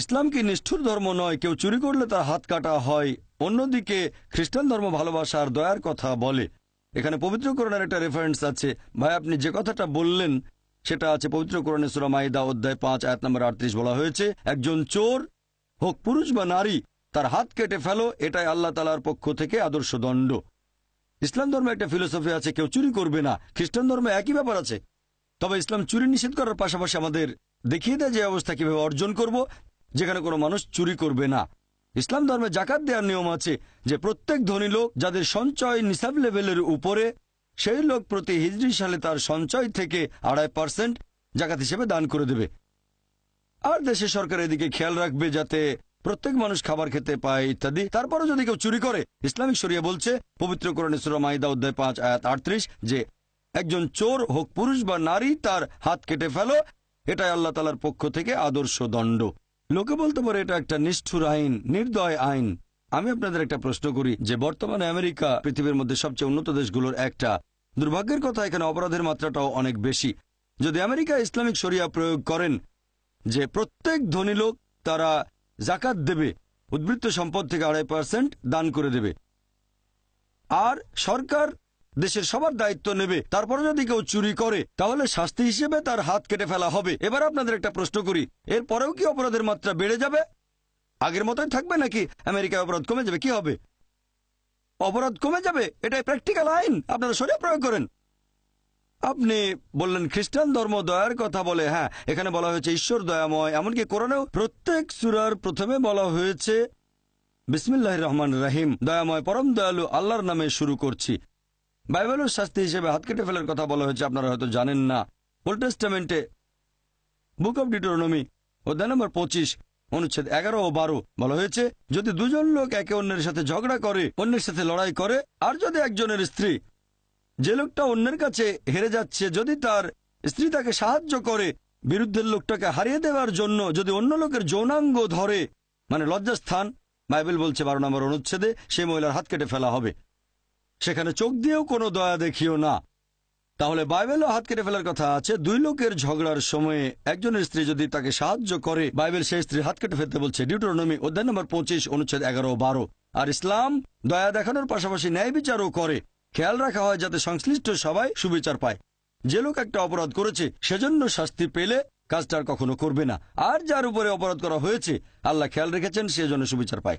ইসলাম কি নিষ্ঠুর ধর্ম নয়, কেউ চুরি করলে তার হাত কাটা হয়। অন্যদিকে খ্রিস্টান ধর্ম ভালোবাসা আর দয়ার কথা বলে। এখানে পবিত্র করণের একটা রেফারেন্স আছে। ভাই, আপনি যে কথাটা বললেন, সেটা আছে পবিত্র করণে সুরামাইদা অধ্যায় পাঁচ, আয়াত নম্বর আটত্রিশ বলা হয়েছে, একজন চোর হোক পুরুষ বা নারী, তার হাত কেটে ফেলো, এটাই আল্লাহ তালার পক্ষ থেকে আদর্শ দণ্ড। ইসলাম ধর্মে একটা ফিলোসফি আছে, কেউ চুরি করবে না। খ্রিস্টান ধর্মে একই ব্যাপার আছে। তবে ইসলাম চুরি নিষেধ করার পাশাপাশি আমাদের দেখিয়ে দেয় যে অবস্থা কীভাবে অর্জন করব যেখানে কোনো মানুষ চুরি করবে না। ইসলাম ধর্মে জাকাত দেওয়ার নিয়ম আছে যে প্রত্যেক ধনী লোক যাদের সঞ্চয় নিসাব লেভেলের উপরে, সেই লোক প্রতি হিজড়ি সালে তার সঞ্চয় থেকে আড়াই পার্সেন্ট জাকাত হিসেবে দান করে দেবে। আর দেশের সরকার এদিকে খেয়াল রাখবে যাতে প্রত্যেক মানুষ খাবার খেতে পায় ইত্যাদি। তারপরও যদি কেউ চুরি করে, ইসলামিক শরিয়া বলছে, পবিত্র করণে সুরমাইদা অধ্যায় পাঁচ, আয়াত আটত্রিশ, যে একজন চোর হোক পুরুষ বা নারী তার হাত কেটে ফেলো, এটাই আল্লাহ তালার পক্ষ থেকে আদর্শ দণ্ড। লোকে বলতে পারে এটা একটা নিষ্ঠুর আইন, নির্দয় আইন। আমি আপনাদের একটা প্রশ্ন করি যে বর্তমানে আমেরিকা পৃথিবীর মধ্যে সবচেয়ে উন্নত দেশগুলোর একটা। দুর্ভাগ্যের কথা, এখানে অপরাধের মাত্রাটাও অনেক বেশি। যদি আমেরিকা ইসলামিক সরিয়া প্রয়োগ করেন যে প্রত্যেক ধনী লোক তারা জাকাত দেবে, উদ্বৃত্ত সম্পদ থেকে আড়াই পার্সেন্ট দান করে দেবে, আর সরকার দেশের সবার দায়িত্ব নেবে। তারপরে যদি কেউ চুরি করে, তাহলে শাস্তি হিসেবে তার হাত কেটে ফেলা হবে। এবার আপনাদের একটা প্রশ্ন করি। এর পরেও কি অপরাধের মাত্রা বেড়ে যাবে? আগের মতোই থাকবে নাকি আমেরিকায় অপরাধ কমে যাবে? কি হবে? অপরাধ কমে যাবে? এটাই প্র্যাকটিক্যাল আইন। আপনারা সরিয়ে প্রয়োগ করেন। আপনি বললেন খ্রিস্টান ধর্ম দয়ার কথা বলে। হ্যাঁ এখানে বলা হয়েছে ঈশ্বর দয়াময়। এমনকি কোরআনেও প্রত্যেক সুরার প্রথমে বলা হয়েছে বিসমিল্লাহ রহমান রাহিম, দয়াময়, পরম দয়ালু, আল্লাহর নামে শুরু করছি। বাইবেলের শাস্তি হিসেবে হাত কেটে ফেলার কথা বলা হয়েছে, আপনারা হয়তো জানেন না। ওল্ড টেস্টামেন্টে বুক অব ডিটোনমি অধ্যায় নম্বর পঁচিশ, অনুচ্ছেদ এগারো ও বারো বলা হয়েছে, যদি দুজন লোক একে অন্যের সাথে ঝগড়া করে, অন্যের সাথে লড়াই করে, আর যদি একজনের স্ত্রী যে লোকটা অন্যের কাছে হেরে যাচ্ছে, যদি তার স্ত্রী তাকে সাহায্য করে, বিরুদ্ধের লোকটাকে হারিয়ে দেওয়ার জন্য যদি অন্য লোকের যৌনাঙ্গ ধরে মানে লজ্জাস্থান, বাইবেল বলছে বারো নম্বর অনুচ্ছেদে, সেই মহিলার হাত কেটে ফেলা হবে। সেখানে চোখ দিয়েও কোনো দয়া দেখিও না। তাহলে বাইবেলও হাত কেটে ফেলার কথা আছে। দুই লোকের ঝগড়ার সময়ে একজনের স্ত্রী যদি তাকে সাহায্য করে, বাইবেল সেই স্ত্রী হাত কেটে ফেলতে বলছে। ডিউটোনমি অধ্যায় নম্বর পঁচিশ, অনুচ্ছেদ এগারো বারো। আর ইসলাম দয়া দেখানোর পাশাপাশি ন্যায় বিচারও করে। খেয়াল রাখা হয় যাতে সংশ্লিষ্ট সবাই সুবিচার পায়। যে লোক একটা অপরাধ করেছে, সেজন্য শাস্তি পেলে কাজটা আর কখনো করবে না। আর যার উপরে অপরাধ করা হয়েছে, আল্লাহ খেয়াল রেখেছেন সেজন্য সুবিচার পায়।